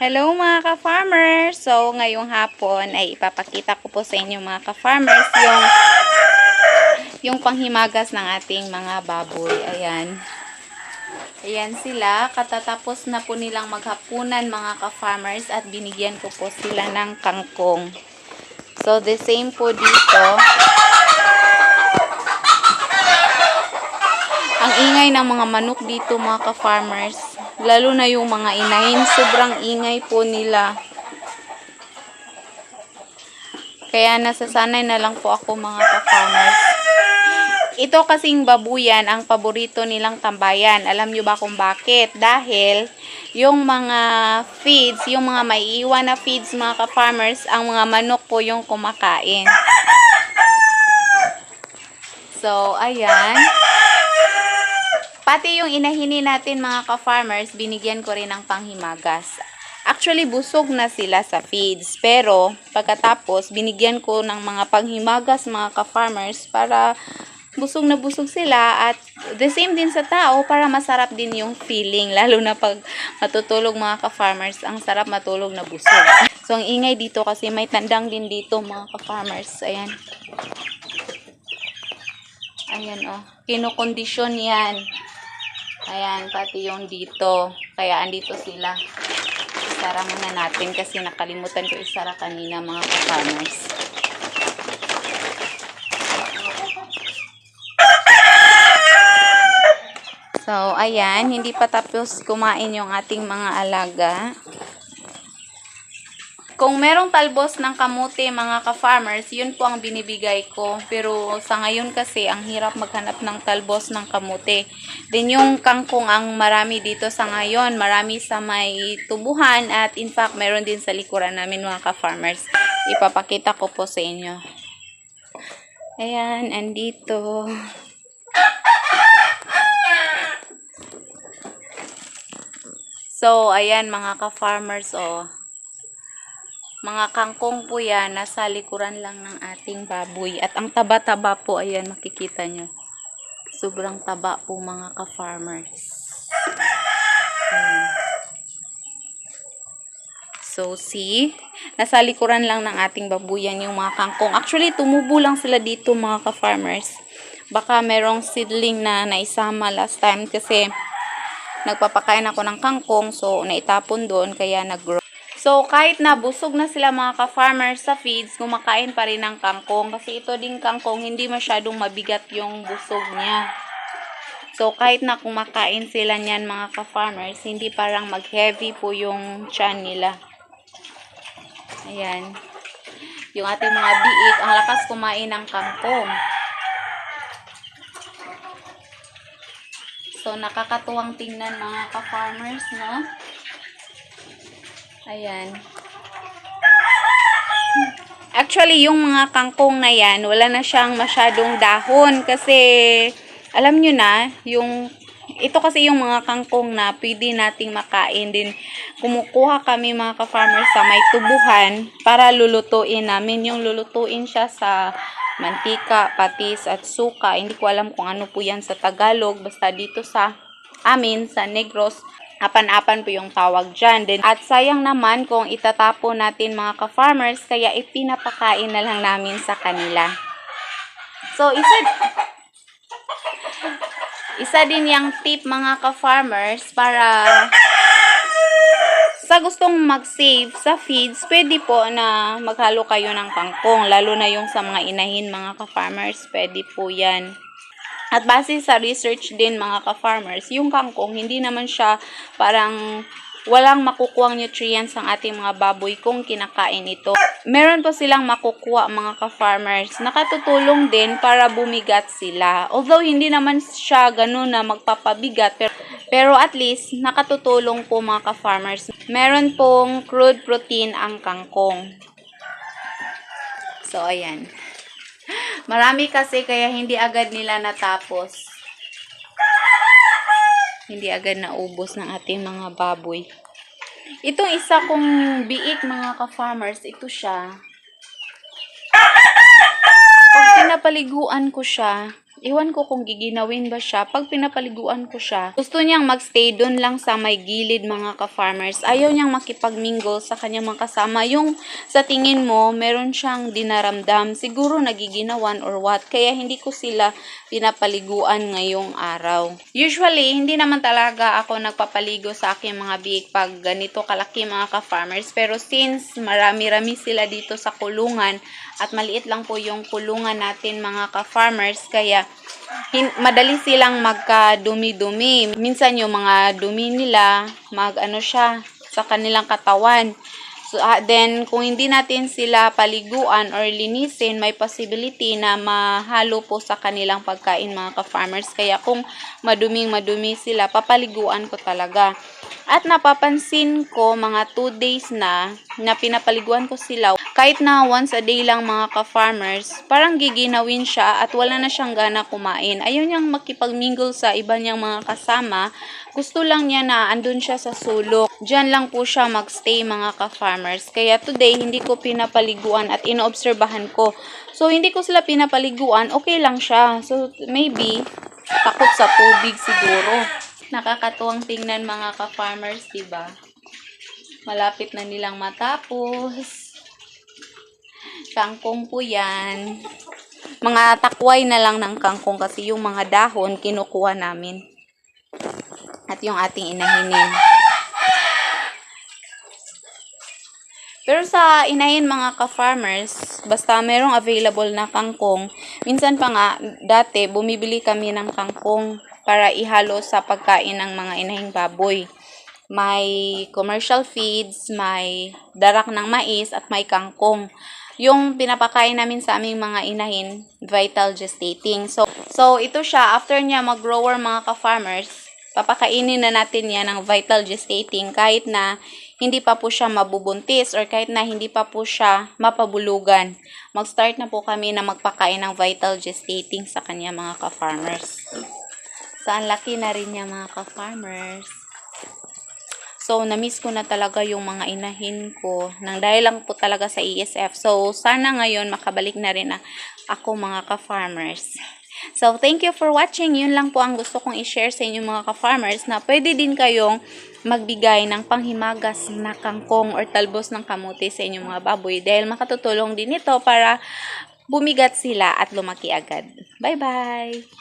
Hello mga ka-farmers! So, ngayong hapon ay ipapakita ko po sa inyo mga ka-farmers yung yung panghimagas ng ating mga baboy. Ayan. Ayan sila. Katatapos na po nilang maghapunan mga ka-farmers at binigyan ko po sila ng kangkong. So, the same po dito. Ang ingay ng mga manok dito mga ka-farmers. Lalo na yung mga inahin. Sobrang ingay po nila. Kaya nasasanay na lang po ako mga ka-farmers. Ito kasing babuyan ang paborito nilang tambayan. Alam nyo ba kung bakit? Dahil yung mga feeds, yung mga maiiwan na feeds mga ka-farmers, ang mga manok po yung kumakain. So, ayan. Pati yung inahini natin mga ka-farmers, binigyan ko rin ng panghimagas. Actually, busog na sila sa feeds. Pero, pagkatapos, binigyan ko ng mga panghimagas mga ka-farmers para busog na busog sila at the same din sa tao para masarap din yung feeling. Lalo na pag matutulog mga ka-farmers, ang sarap matulog na busog. So, ang ingay dito kasi may tandang din dito mga ka-farmers. Ayan. Ayan oh. Kinokondisyon yan. Ayan, pati yung dito. Kaya andito sila. Isara muna natin kasi nakalimutan ko isara kanina mga ka-farmers. So, ayan. Hindi pa tapos kumain yung ating mga alaga. Kung merong talbos ng kamote mga ka-farmers, yun po ang binibigay ko. Pero sa ngayon kasi, ang hirap maghanap ng talbos ng kamote. Then yung kangkong ang marami dito sa ngayon. Marami sa may tubuhan at in fact, meron din sa likuran namin mga ka-farmers. Ipapakita ko po sa inyo. Ayan, andito. So, ayan mga ka-farmers, oh. Mga kangkong po yan, nasa likuran lang ng ating baboy. At ang taba-taba po, ayan, makikita nyo. Sobrang taba po mga ka-farmers. So, see, nasa likuran lang ng ating babuyan yung mga kangkong. Actually, tumubo lang sila dito mga ka-farmers. Baka merong seedling na naisama last time kasi nagpapakain ako ng kangkong. So, naitapon doon kaya nag-grow. So, kahit na busog na sila mga ka-farmers sa feeds, kumakain pa rin ng kangkong. Kasi ito ding kangkong, hindi masyadong mabigat yung busog niya. So, kahit na kumakain sila niyan mga ka-farmers, hindi parang mag-heavy po yung tiyan nila. Ayan. Yung ating mga biik, ang lakas kumain ng kangkong. So, nakakatuwang tingnan mga ka-farmers, no? Ayan. Actually, yung mga kangkong na yan, wala na siyang masyadong dahon kasi alam nyo na, yung ito kasi yung mga kangkong na pwede nating makain din. Kumukuha kami mga ka-farmers sa may tubuhan para lulutuin namin. Yung lulutuin siya sa mantika, patis at suka. Hindi ko alam kung ano po yan sa Tagalog. Basta dito sa amin, sa Negros, apan-apan po yung tawag dyan. Then, at sayang naman kung itatapon natin mga ka-farmers, kaya ipinapakain na lang namin sa kanila. So, isa, isa din yung tip mga ka-farmers para sa gustong mag-save sa feeds, pwede po na maghalo kayo ng kangkong, lalo na yung sa mga inahin mga ka-farmers, pwede po yan. At base sa research din mga ka-farmers, yung kangkong, hindi naman siya parang walang makukuhang nutrients ang ating mga baboy kung kinakain ito. Meron po silang makukuha mga ka-farmers. Nakatutulong din para bumigat sila. Although hindi naman siya ganun na magpapabigat, pero, pero at least nakatutulong po mga ka-farmers. Meron pong crude protein ang kangkong. So, ayan. Marami kasi kaya hindi agad nila natapos. Hindi agad naubos ng ating mga baboy. Itong isa kong biik mga ka-farmers, ito siya. Pag pinapaliguan ko siya, Iwan ko kung giginawin ba siya. Pag pinapaliguan ko siya, gusto niyang magstay doon lang sa may gilid mga ka-farmers. Ayaw niyang makipag-mingle sa kanyang mga kasama. Yung sa tingin mo, meron siyang dinaramdam. Siguro nagiginawan or what. Kaya hindi ko sila pinapaliguan ngayong araw. Usually, hindi naman talaga ako nagpapaligo sa aking mga biik pag ganito kalaki mga ka-farmers. Pero since marami-rami sila dito sa kulungan at maliit lang po yung kulungan natin mga ka-farmers, kaya hin- madali silang magka-dumi-dumi. Minsan yung mga dumi nila, mag-ano siya sa kanilang katawan. So, ah, then, kung hindi natin sila paliguan or linisin, may possibility na mahalo po sa kanilang pagkain mga ka-farmers. Kaya kung maduming madumi sila, papaliguan ko talaga. At napapansin ko mga 2 days na na pinapaliguan ko sila. Kahit na once a day lang mga ka-farmers, parang giginawin siya at wala na siyang gana kumain. Ayaw niyang makipag-mingle sa iba niyang mga kasama. Gusto lang niya na andun siya sa sulok. Diyan lang po siya magstay mga ka-farmers. Kaya today, hindi ko pinapaliguan at inoobserbahan ko. So, hindi ko sila pinapaliguan, okay lang siya. So, maybe, takot sa tubig siguro. Nakakatuwang tingnan mga ka-farmers, ba? Malapit na nilang matapos. Kangkong po yan. Mga takway na lang ng kangkong kasi yung mga dahon kinukuha namin. At yung ating inahinin. Pero sa inahin mga ka-farmers, basta merong available na kangkong, minsan pa nga, dati, bumibili kami ng kangkong para ihalo sa pagkain ng mga inahing baboy. May commercial feeds, may darak ng mais, at may kangkong. Yung pinapakain namin sa aming mga inahin, vital gestating. So, so ito siya, after niya mag-grower mga ka-farmers, papakainin na natin yan ng vital gestating kahit na hindi pa po siya mabubuntis or kahit na hindi pa po siya mapabulugan. Mag-start na po kami na magpakain ng vital gestating sa kanya mga ka-farmers. Saan laki na rin niya mga ka-farmers. So, na-miss ko na talaga yung mga inahin ko nang dahil lang po talaga sa ESF. So, sana ngayon makabalik na rin na ako mga ka-farmers. So, thank you for watching. Yun lang po ang gusto kong i-share sa inyo mga ka-farmers na pwede din kayong magbigay ng panghimagas na kangkong or talbos ng kamote sa inyong mga baboy dahil makatutulong din ito para bumigat sila at lumaki agad. Bye-bye!